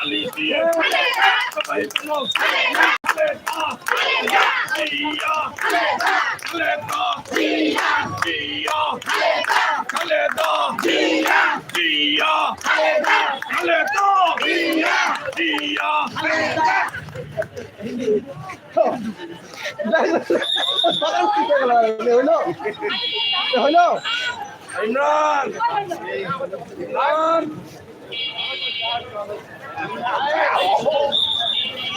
Alegria! Alegria! Imran Imran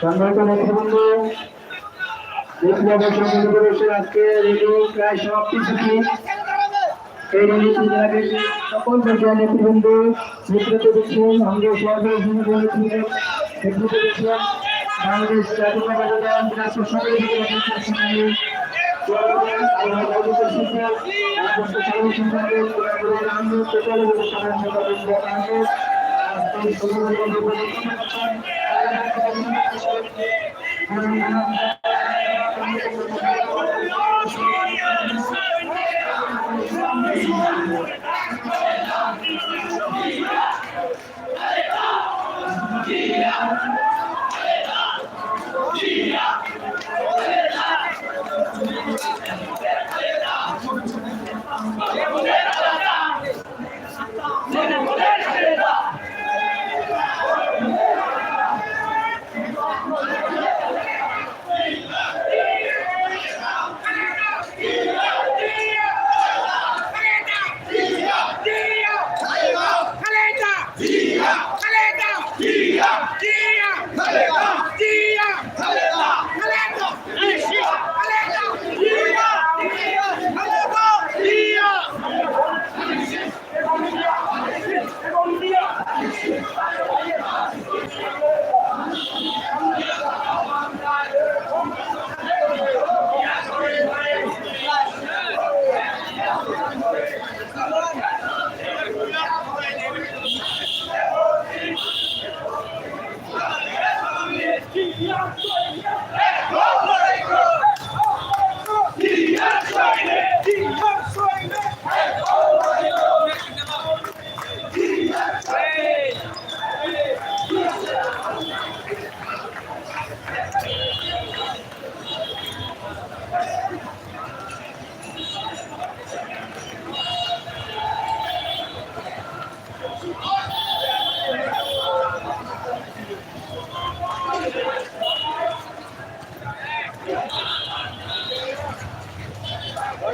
সম্মানিত নেতৃবৃন্দ বিপ্লব সংগ্রাম দিবসের আজকে রেলি প্রায় সমাপ্তি ঝুঁকি এই রেলি সকল পর্যায়ের নেতৃবৃন্দ নেতৃত্ব দিচ্ছেন আমাদের সরকারি ভূমিকা নেতৃত্ব নেতৃত্ব দিচ্ছেন বাংলাদেশ জাতীয়তাবাদী দল রাষ্ট্র সরকারি Yeah, yeah.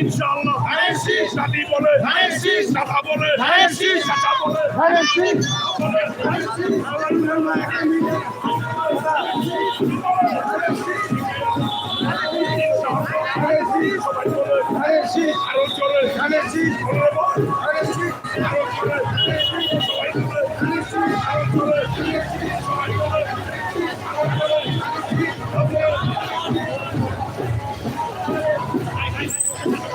কি পাঠাই দাদি বলে। দাদা বলে। চাচা বলে। সবাই বলে। আরও চলে। আরও বল আরও চলে।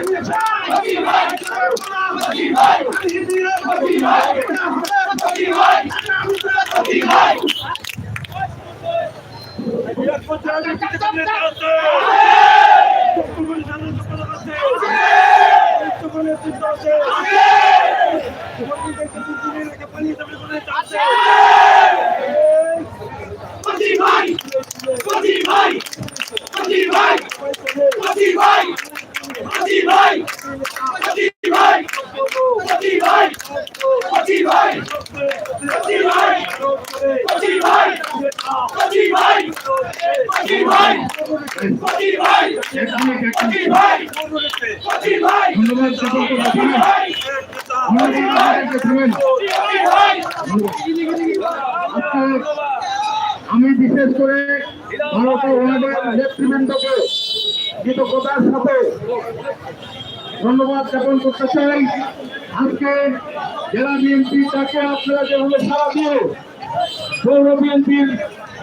Let's go. আমি বিশেষ করে ধন্যবাদ জ্ঞাপন করতে চাই। আজকে জেলা বিএনপি তাকে আপনারা যেভাবে সারা দিয়ে পৌর বিএনপির